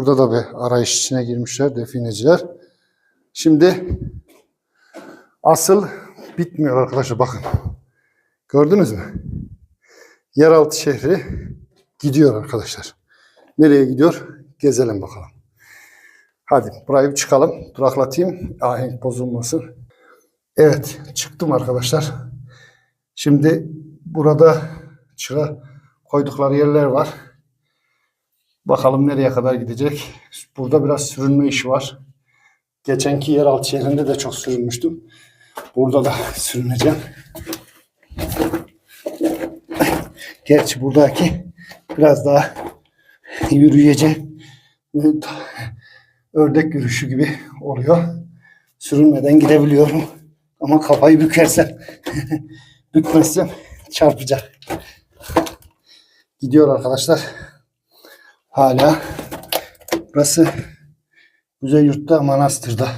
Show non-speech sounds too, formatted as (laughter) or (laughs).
Burada da bir arayış içine girmişler defineciler. Şimdi asıl bitmiyor arkadaşlar bakın. Gördünüz mü? Yeraltı şehri gidiyor arkadaşlar. Nereye gidiyor? Gezelim bakalım. Hadi burayı bir çıkalım. Duraklatayım. Ahenk bozulmasın. Evet çıktım arkadaşlar. Şimdi burada çıra koydukları yerler var. Bakalım nereye kadar gidecek. Burada biraz sürünme işi var. Geçenki yeraltı şehrinde de çok sürünmüştüm. Burada da (laughs) sürüneceğim. Gerçi buradaki biraz daha yürüyeceğim. Ördek yürüyüşü gibi oluyor. Sürünmeden gidebiliyorum. Ama kafayı bükersem, (laughs) bükmezsem çarpacak. Gidiyor arkadaşlar. Hala burası Kuzey Yurt'ta Manastır'da.